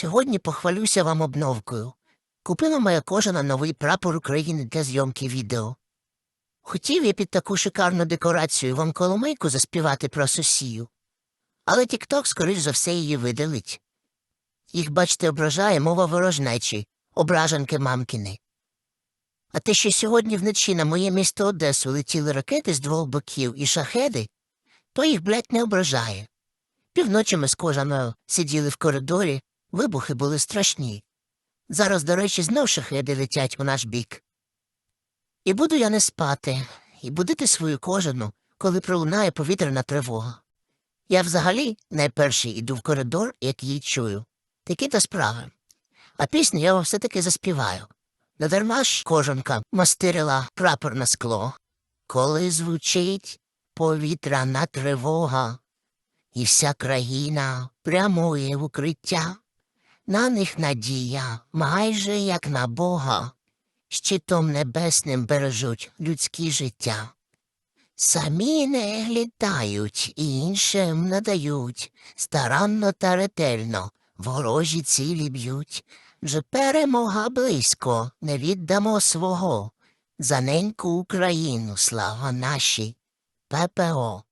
Сьогодні похвалюся вам обновкою. Купила моя кожана новий прапор України для зйомки відео. Хотів я під таку шикарну декорацію вам коломийку заспівати про сусію. Але Тікток, скоріш за все, її видалить. Їх, бачите, ображає мова ворожнечі, ображенки мамкини. А те, що сьогодні вночі на моє місто Одесу летіли ракети з двох боків і шахеди, то їх, блядь, не ображає. Півночі ми з кожаною сиділи в коридорі, вибухи були страшні. Зараз, до речі, знов шахеди летять у наш бік. І буду я не спати, і будити свою кожану, коли пролунає повітряна тривога. Я взагалі найперший іду в коридор, як її чую. Такі то справи. А пісню я вам все-таки заспіваю. Надарма ж кожанка мастирила прапор на скло. Коли звучить повітряна тривога, і вся країна прямує в укриття. На них надія, майже як на Бога, щитом небесним бережуть людські життя. Самі не глітають і іншим надають, старанно та ретельно ворожі цілі б'ють. Вже перемога близько, не віддамо свого. За неньку Україну, слава нашій, ППО.